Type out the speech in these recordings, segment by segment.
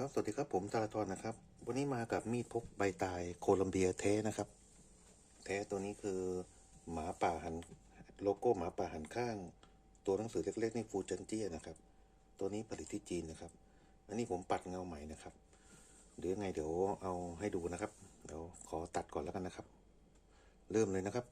ครับ สวัสดีครับ ผมจาราธรนะครับ วันนี้มากับมีดพกใบตายโคลัมเบียแท้นะครับแท้ตัวนี้คือหมาป่าหันโลโก้หมาป่าหันข้าง ตัวหนังสือเล็กๆนี่ฟูจันเจียนะครับ ตัวนี้ผลิตที่จีนนะครับ อันนี้ผมปัดเงาใหม่นะครับ เดี๋ยวยังไงเดี๋ยวเอาให้ดูนะครับ เดี๋ยวขอตัดก่อนแล้วกันนะครับ เริ่มเลยนะครับ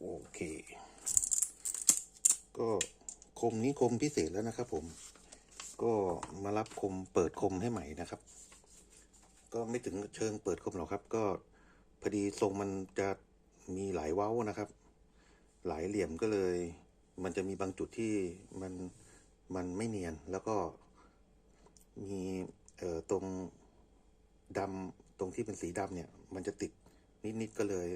โอเค ก็คมนี้คมพิเศษแล้วนะครับผม ก็มารับคมเปิดคมให้ใหม่นะครับ ก็ไม่ถึงเชิงเปิดคมหรอกครับ ก็พอดีทรงมันจะมีหลายเว้านะครับ หลายเหลี่ยมก็เลย มันจะมีบางจุดที่มันมันไม่เนียนแล้วก็มีเอ่อตรงดำตรงที่เป็นสีดำเนี่ย มันจะติดนิดๆก็เลย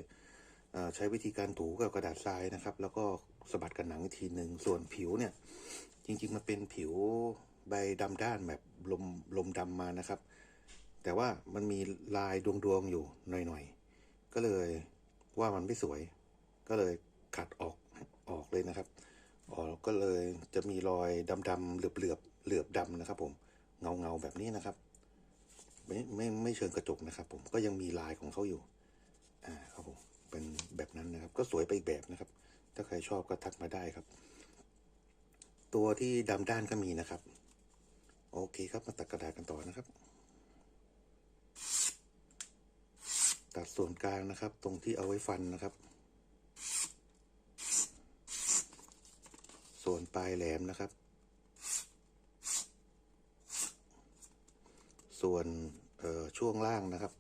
เใช้วิธีการถูกับกระดาษทรายนะครับ แล้วก็ สะบัดกับหนังทีหนึ่งส่วนผิวเนี่ย จริง ๆ มันเป็นผิวใบดำด้านแบบลมลมดำมานะครับ แต่ว่ามันมีลายดวงๆอยู่หน่อยๆ ก็เลยว่ามันไม่สวย ก็เลยขัดออกออกเลยนะครับออกก็เลยจะมีรอยดำๆเหลือบเหลือบเหลือบดำนะครับ ผมเงาเงาแบบนี้นะครับ ไม่ไม่ไม่เชิงกระจกนะครับ ผมก็ยังมีลายของเขาอยู่ อ่าครับผมเป็นแบบนั้นนะครับ ก็สวยไปอีกแบบนะครับ ถ้าใครชอบก็ทักมาได้ครับ ตัวที่ดำด้านก็มีนะครับ โอเคครับมาตัดกระดาษกันต่อนะครับ ตัดส่วนกลางนะครับ ตรงที่เอาไว้ฟันนะครับ ส่วนปลายแหลมนะครับ ส่วนช่วงล่างนะครับ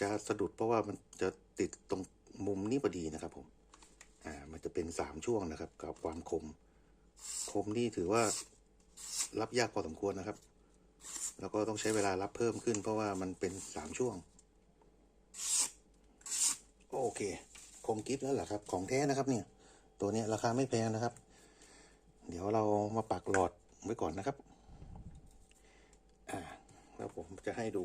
จะสะดุดเพราะว่ามันจะติดตรงมุมนี้พอดีนะครับ ผม อ่า มันจะเป็นสามช่วงนะครับ กับความคม คมนี่ถือว่ารับยากพอสมควรนะครับ แล้วก็ต้องใช้เวลารับเพิ่มขึ้น เพราะว่ามันเป็นสามช่วง โอเคคมกิฟแล้วเหรอครับ ของแท้นะครับ เนี่ย ตัวนี้ราคาไม่แพงนะครับ เดี๋ยวเรามาปักหลอดไว้ก่อนนะครับ อ่า แล้วผมจะให้ดู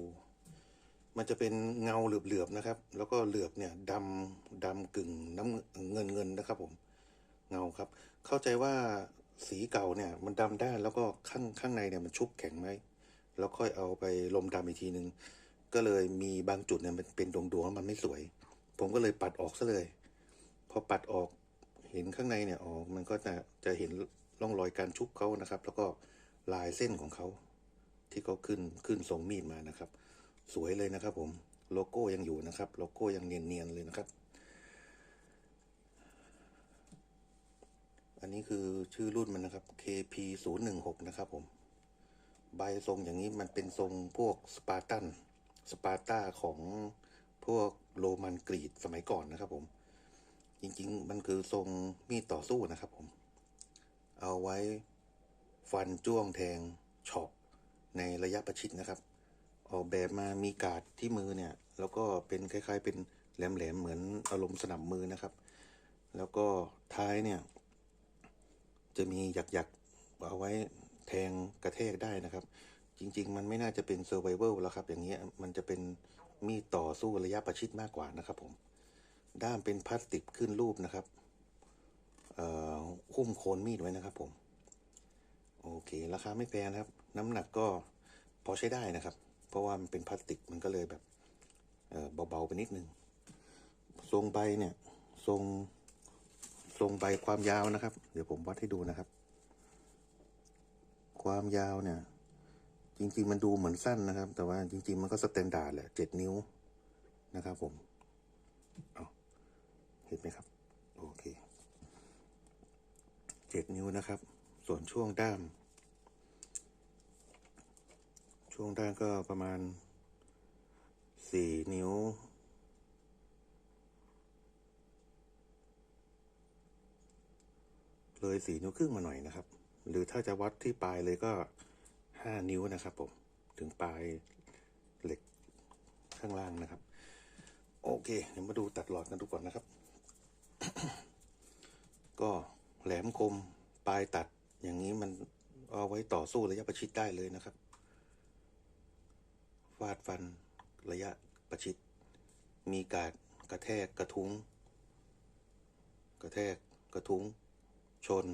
มันจะเป็นเงาเหลือบๆนะครับ แล้วก็เหลือบเนี่ยดำดำกึ่งน้ำเงินเงินๆนะครับผมเงาครับ เข้าใจว่าสีเก่าเนี่ยมันดำด้านแล้วก็ข้างข้างในเนี่ยมันชุบแข็งไหมแล้วค่อยเอาไปลมดำอีกทีนึง ก็เลยมีบางจุดเนี่ยมันเป็นดวงดวงๆมันไม่สวย ผมก็เลยปัดออกซะเลย พอปัดออกเห็นข้างในเนี่ยออกมันก็จะจะเห็นร่องรอยการชุบเขานะครับ แล้วก็ลายเส้นของเขาที่เขาขึ้นขึ้นทรงมีดมานะครับ สวยเลยนะครับ ผมโลโก้ยังอยู่นะครับ โลโก้ยังเนียนๆเลยนะครับ อันนี้คือชื่อรุ่นมันนะครับ KP 0 1 6 นะครับ ผม ใบทรงอย่างนี้มันเป็นทรงพวกสปาร์ตัน สปาร์ตาของพวกโรมันกรีกสมัยก่อนนะครับ ผม จริงๆ มันคือทรงมีดต่อสู้นะครับ ผม เอาไว้ฟันจ้วงแทงเฉาะในระยะประชิดนะครับ ออกแบบมามีกาดที่มือเนี่ย แล้วก็เป็นคล้าย ๆ เป็นแหลมๆเหมือนอารมณ์สนับมือนะครับ แล้วก็ท้ายเนี่ย จะมีหยักๆเอาไว้แทงกระแทกได้นะครับ จริง ๆ มันไม่น่าจะเป็นเซอร์ไ a เวลแล้วครับ อย่างเงี้ยมันจะเป็นมีดต่อสู้ระยะประชิดมากกว่านะครับ ผม ด้ามเป็นพลาสติกขึ้นรูปนะครับอ่อหุ้มโคนมีดไว้นะครับผม โอเค ราคาไม่แพงครับ น้ำหนักก็พอใช้ได้นะครับ ราะว่ามันเป็นพลาสติกมันก็เลยแบบเบาๆไปนิดนึง ทรงใบเนี่ย ทรงทรงใบความยาวนะครับ เดี๋ยวผมวัดให้ดูนะครับ ความยาวเนี่ย จริง ๆ มันดูเหมือนสั้นนะครับ แต่ว่าจริง ๆ มันก็สแตนดาร์ดแหละเจ็ดนิ้วนะครับผมเอาเห็นไหมครับ โอเคเจ็ดนิ้วนะครับ ส่วนช่วงด้าม ช่วงด้านก็ประมาณสี่นิ้ว เลยสี่นิ้วครึ่งมาหน่อยนะครับ หรือถ้าจะวัดที่ปลายเลยก็ห้านิ้วนะครับผม ถึงปลายเหล็กข้างล่างนะครับ โอเค เดี๋ยวมาดูตัดหลอดกันดูก่อนนะครับ ก็แหลมคมปลายตัดอย่างนี้มันเอาไว้ต่อสู้ระยะประชิดได้เลยนะครับ ฟาดฟัน ระยะประชิด มีการกระแทกกระทุ้ง กระแทกกระทุ้ง ชน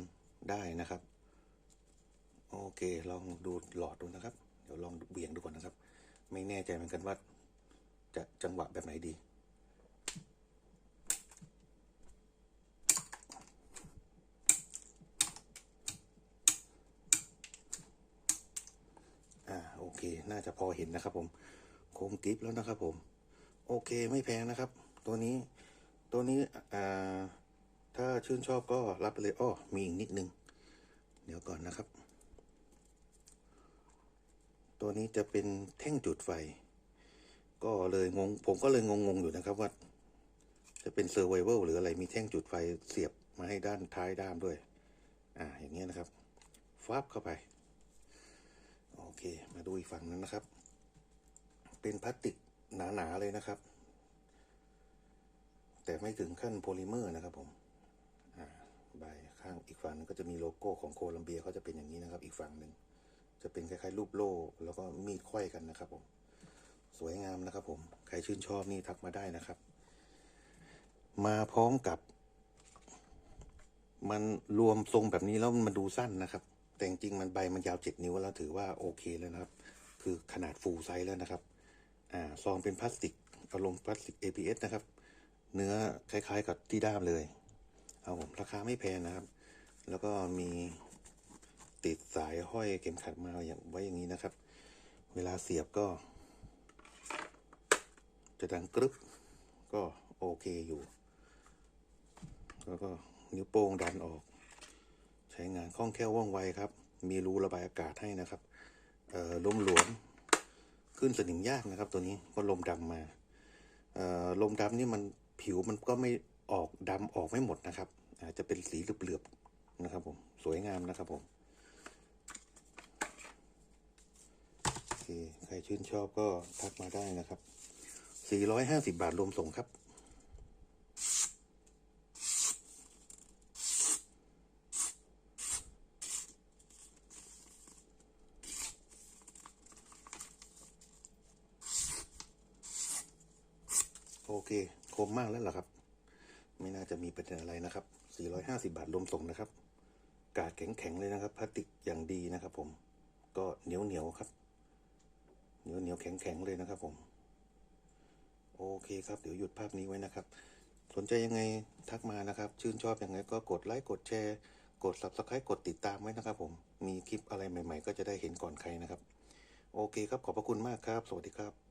ได้นะครับ โอเคลองดูหลอดดูนะครับ เดี๋ยวลองเบี่ยงดูก่อนนะครับ ไม่แน่ใจเหมือนกันว่า จะจังหวะแบบไหนดี อ่าโอ เค น่าจะพอเห็นนะครับ ผมโคมกริปแล้วนะครับ ผม โอเคไม่แพงนะครับ ตัวนี้ ตัวนี้อ่าถ้าชื่นชอบก็รับไปเลยอ้อมีอีกนิดนึง เดี๋ยวก่อนนะครับ ตัวนี้จะเป็นแท่งจุดไฟ ก็เลยงง ผมก็เลยงงๆอยู่นะครับว่า จะเป็นเซอร์ไวเวลหรืออะไรมีแท่งจุดไฟเสียบมาให้ด้านท้ายด้ามด้วย อ่า อย่างเงี้ยนะครับ ฟับเข้าไป อเค มาดูอีกฝั่งนั้นนะครับ เป็นพลาสติกหนา ๆ เลยนะครับ แต่ไม่ถึงขั้นโพลิเมอร์นะครับผมอ่าใบข้างอีกฝั่งนึงก็จะมีโลโก้ของโคลัมเบียเขาจะเป็นอย่างนี้นะครับ อีกฝั่งหนึ่งจะเป็นคล้ายๆรูปโล่แล้วก็มีดไขว้กันนะครับ ผม สวยงามนะครับ ผม ใครชื่นชอบนี่ทักมาได้นะครับ มาพร้อมกับ มันรวมทรงแบบนี้แล้วมันดูสั้นนะครับ แต่จริงๆมันใบมันยาวเจ็ดนิ้วแล้วถือว่าโอเคแล้วนะครับ คือขนาดฟูลไซส์แล้วนะครับอ่าซองเป็นพลาสติกเอาลงพลาสติก ABS นะครับ เนื้อคล้าย ๆ กับที่ด้ามเลยเอาผมราคาไม่แพงนะครับ แล้วก็มีติดสายห้อยเข็มขัดมาอย่างไว้อย่างนี้นะครับ เวลาเสียบก็ จะดังกรึบก็โอเคอยู่ แล้วก็นิ้วโป้งดันออก ช้งานคล่องแคล่วว่องไวครับ มีรูระบายอากาศให้นะครับเอ่อลมหลวมขึ้นสนิมยากนะครับ ตัวนี้เพราะลมดำมาเอ่อลมดำนี่มันผิวมันก็ไม่ออกดำออกไม่หมดนะครับ อาจจะเป็นสีเหลือบๆนะครับ ผมสวยงามนะครับผมใครชื่นชอบก็ทักมาได้นะครับ 450 บาทรวมส่งครับ โอเค คมมากแล้วเหรอครับ ไม่น่าจะมีประเด็นอะไรนะครับ 450 บาทรวมส่งนะครับ กาดแข็งๆเลยนะครับพลาสติกอย่างดีนะครับผม ก็เหนียวเหนียวๆครับ เหนียวเหนียวๆแข็งๆเลยนะครับผม โอเคครับ เดี๋ยวหยุดภาพนี้ไว้นะครับ สนใจยังไงทักมานะครับ ชื่นชอบยังไงก็กดไลค์กดแชร์ กด subscribe กดติดตามไว้นะครับ ผม มีคลิปอะไรใหม่ ๆ ก็จะได้เห็นก่อนใครนะครับ โอเคครับ ขอบพระคุณมากครับ สวัสดีครับ